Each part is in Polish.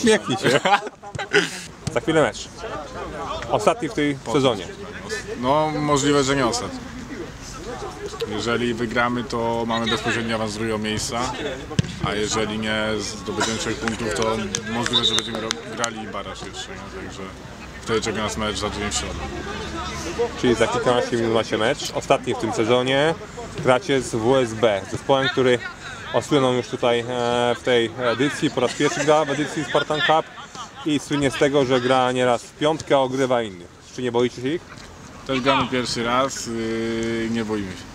uśmiechnij się. Za chwilę mecz. Ostatni w tej sezonie. No możliwe, że nie ostatni. Jeżeli wygramy, to mamy bezpośredni awans z drugiego miejsca, a jeżeli nie zdobędziemy trzech punktów, to możliwe, że będziemy grali baraż jeszcze. Nie? Także wtedy czeka nas mecz za tydzień w środę. Czyli za kilkanaście minut macie mecz. Ostatni w tym sezonie. Gracie z WSB, zespołem, który osłynął już tutaj e, w tej edycji. Po raz pierwszy gra w edycji Spartan Cup i słynie z tego, że gra nieraz w piątkę, a ogrywa innych. Czy nie boicie się ich? Też gramy pierwszy raz, yy, nie boimy się.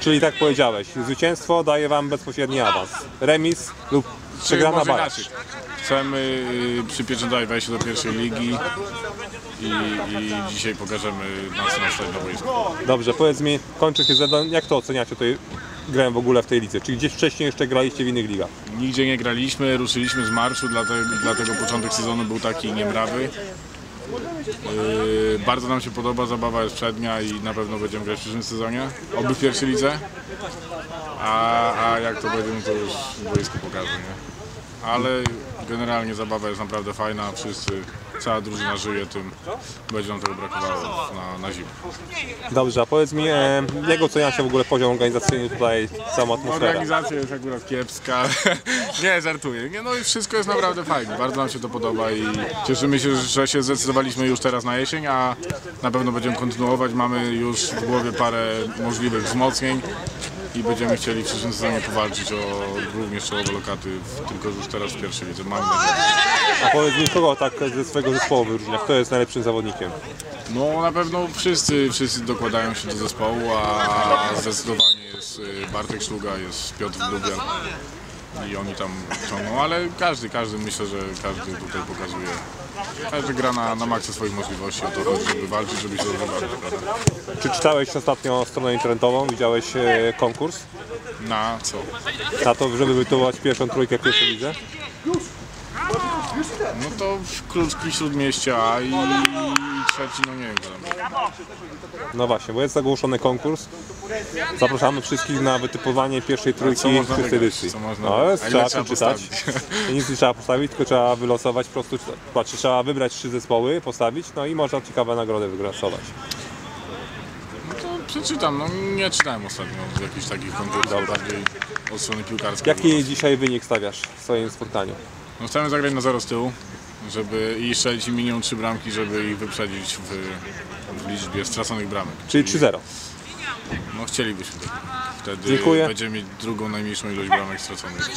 Czyli tak powiedziałeś, zwycięstwo daje wam bezpośredni awans. Remis lub przegrana inaczej. Chcemy yy, przypieczętować wejście do pierwszej ligi i, i dzisiaj pokażemy na nas stać na boisku. Dobrze, powiedz mi, kończy się sezon, jak to oceniacie tutaj grę w ogóle w tej lidze? Czy gdzieś wcześniej jeszcze graliście w innych ligach? Nigdzie nie graliśmy, ruszyliśmy z marszu, dlatego, dlatego początek sezonu był taki niemrawy. Yy, bardzo nam się podoba, zabawa jest przednia i na pewno będziemy grać w przyszłym sezonie, oby w pierwszej lidze. A, a jak to będzie, no to już boisko pokaże, nie? Ale generalnie zabawa jest naprawdę fajna, wszyscy, cała drużyna żyje tym, będzie nam tego brakowało na, na zimę. Dobrze, a powiedz mi, e, jak oceniacie w ogóle poziom organizacyjny tutaj, całą atmosferę? Organizacja jest akurat kiepska. nie, żartuję. Nie, no i wszystko jest naprawdę fajnie. Bardzo nam się to podoba i cieszymy się, że się zdecydowaliśmy już teraz na jesień, a na pewno będziemy kontynuować. Mamy już w głowie parę możliwych wzmocnień i będziemy chcieli w przyszłym sezonie powalczyć o również czołowe lokaty, tylko już teraz w pierwszej lidze. Mamy. A powiedz mi, kogo tak ze swojego zespołu wyróżnia? Kto jest najlepszym zawodnikiem? No na pewno wszyscy, wszyscy dokładają się do zespołu, a zdecydowanie jest y, Bartek Szluga, jest Piotr Lubian i oni tam ciągną, ale każdy, każdy myślę, że każdy tutaj pokazuje. Każdy gra na, na maksa swoich możliwości, o to chodzi, żeby walczyć, żeby się dobrze? Czy czytałeś ostatnio stronę internetową? Widziałeś e, konkurs Na co? na to, żeby wytypować pierwszą trójkę w pierwszej lidze? No to Kluczki Śródmieścia i trzeci, no nie wiem. No właśnie, bo jest ogłoszony konkurs. Zapraszamy wszystkich na wytypowanie pierwszej trójki w wygrać? edycji. No, jest, trzeba przeczytać. Nic nie trzeba postawić, tylko trzeba wylosować po prostu, znaczy trzeba wybrać trzy zespoły, postawić, no i można ciekawe nagrody wygrasować. No to przeczytam, no nie czytałem ostatnio jakichś takich konkursów, bardziej od strony piłkarskiej. Jaki dzisiaj wynik stawiasz w swoim spotkaniu? No chcemy zagrać na zero z tyłu, żeby i strzelić im minimum trzy bramki, żeby ich wyprzedzić w, w liczbie straconych bramek. Czyli 3-0. No chcielibyśmy tak. Wtedy Dziękuję. będziemy mieć drugą najmniejszą ilość bramek straconych.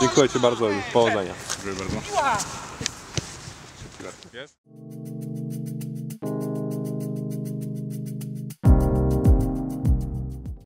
Dziękuję Ci bardzo i powodzenia. Dziękuję bardzo.